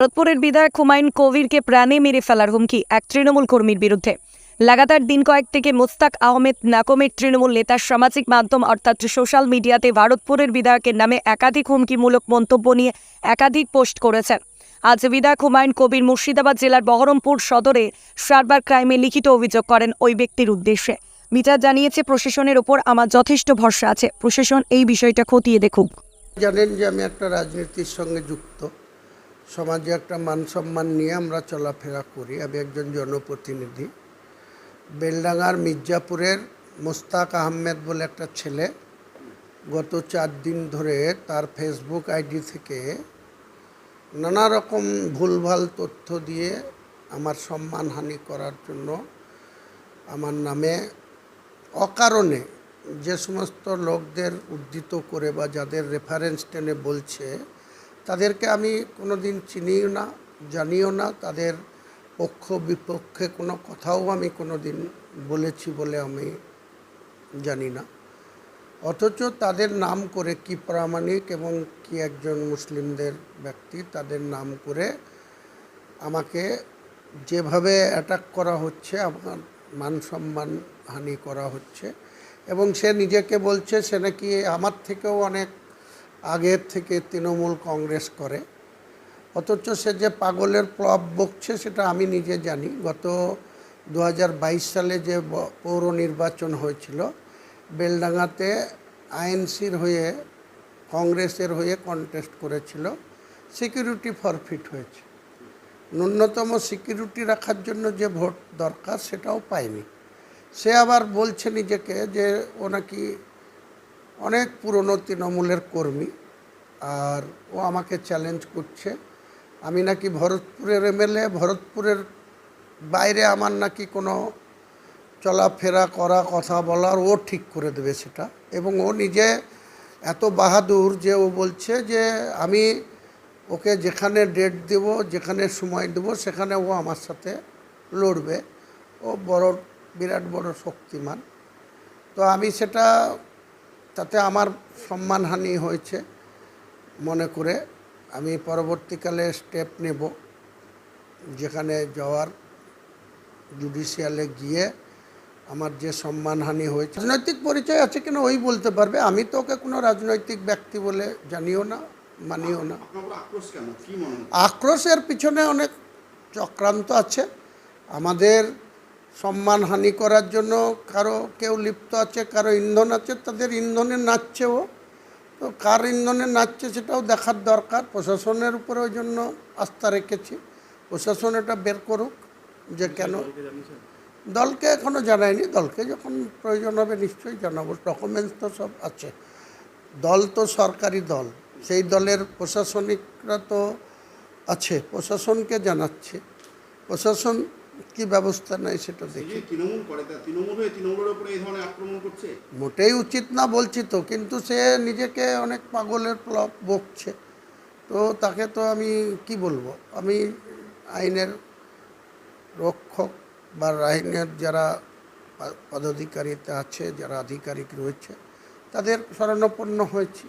ভরতপুরের বিধায়ক হুমায়ুন কবিরকে প্রাণে মেরে ফেলার হুমকি এক তৃণমূল কর্মীর বিরুদ্ধে। লাগাতার দিন কয়েক থেকে মোস্তাক আহমেদ নাকমের তৃণমূল নেতার সামাজিক মাধ্যম অর্থাৎ সোশ্যাল মিডিয়াতে ভারতপুরের বিধায়কের নামে একাধিক হুমকিমূলক মন্তব্য নিয়ে একাধিক পোস্ট করেছেন। আজ বিধায়ক হুমায়ুন কবির মুর্শিদাবাদ জেলার বহরমপুর সদরে সার্বার ক্রাইমে লিখিত অভিযোগ করেন ওই ব্যক্তির উদ্দেশ্যে। বিচার জানিয়েছে প্রশাসনের ওপর আমার যথেষ্ট ভরসা আছে। প্রশাসন এই বিষয়টা খতিয়ে দেখুক। জানেন যে আমি একটা রাজনীতির সঙ্গে যুক্ত। সমাজে একটা মান সম্মান নিয়ে আমরা চলাফেরা করি। আমি একজন জনপ্রতিনিধি। বেলডাঙ্গার মির্জাপুরের মোস্তাক আহমেদ বলে একটা ছেলে গত চার দিন ধরে তার ফেসবুক আইডি থেকে নানা রকম ভুলভাল তথ্য দিয়ে আমার সম্মানহানি করার জন্য আমার নামে অকারণে যে সমস্ত লোকদের উদ্ধৃত করে বা যাদের রেফারেন্স টেনে বলছে তাদেরকে আমি কোনো দিন চিনিও না, জানিও না। তাদের পক্ষ বিপক্ষে কোনো কথাও আমি কোনো দিন বলেছি বলে আমি জানি না। অথচ তাদের নাম করে কি প্রামাণিক এবং কি একজন মুসলিমদের ব্যক্তি, তাদের নাম করে আমাকে যেভাবে অ্যাটাক করা হচ্ছে, আমার মান সম্মান হানি করা হচ্ছে এবং সে নিজেকে বলছে, সে নাকি আমার থেকেও অনেক আগের থেকে তৃণমূল কংগ্রেস করে। অথচ সে যে পাগলের প্লব বকছে সেটা আমি নিজে জানি। গত দু হাজার বাইশ সালে যে পৌর নির্বাচন হয়েছিল, বেলডাঙ্গাতে আইএনসির হয়ে, কংগ্রেসের হয়ে কন্টেস্ট করেছিল। সিকিউরিটি ফরফিট হয়েছে। ন্যূনতম সিকিউরিটি রাখার জন্য যে ভোট দরকার সেটাও পায়নি। সে আবার বলছে নিজেকে যে ও নাকি অনেক পুরনো তৃণমূলের কর্মী, আর ও আমাকে চ্যালেঞ্জ করছে। আমি নাকি ভরতপুরের এমএলএ, ভরতপুরের বাইরে আমার নাকি কোনো চলাফেরা করা, কথা বলার ও ঠিক করে দেবে সেটা। এবং ও নিজে এত বাহাদুর যে ও বলছে যে আমি ওকে যেখানে ডেট দেব, যেখানে সময় দেব, সেখানে ও আমার সাথে লড়বে। ও বড়, বিরাট বড় শক্তিমান। তো আমি সেটা তাতে আমার সম্মানহানি হয়েছে মনে করে। আমি পরবর্তীকালে স্টেপ নেব যেখানে যাওয়ার জুডিশিয়ালে গিয়ে আমার যে সম্মানহানি হয়েছে রাজনৈতিক পরিচয় আছে কিনা ওই বলতে পারবে। আমি তো ওকে কোনো রাজনৈতিক ব্যক্তি বলে জানিও না মানিও না। আক্রোশের পিছনে অনেক চক্রান্ত আছে। আমাদের সম্মানহানি করার জন্য কারও কেউ লিপ্ত আছে, কারও ইন্ধন আছে, তাদের ইন্ধনে নাচছেও তো কার ইন্ধনে নাচছে সেটাও দেখার দরকার। প্রশাসনের উপরে ওই জন্য আস্থা রেখেছি। প্রশাসন এটা বের করুক যে কেন। দলকে এখনও জানায়নি দলকে যখন প্রয়োজন হবে নিশ্চয়ই জানাব। ডকুমেন্টস তো সব আছে। দল তো সরকারি দল। সেই দলের প্রশাসনিকরা তো আছে। প্রশাসনকে জানাচ্ছে। প্রশাসন কি ব্যবস্থা নেয় সেটা দেখি। মোটেই উচিত না বলছি তো কিন্তু সে নিজেকে অনেক পাগলের প্লব বকছে। তো তাকে তো আমি কি বলব? আমি আইনের রক্ষক বা আইনের যারা পদাধিকারিতে আছে যারা আধিকারিক রয়েছে তাদের শরণাপন্ন হয়েছি।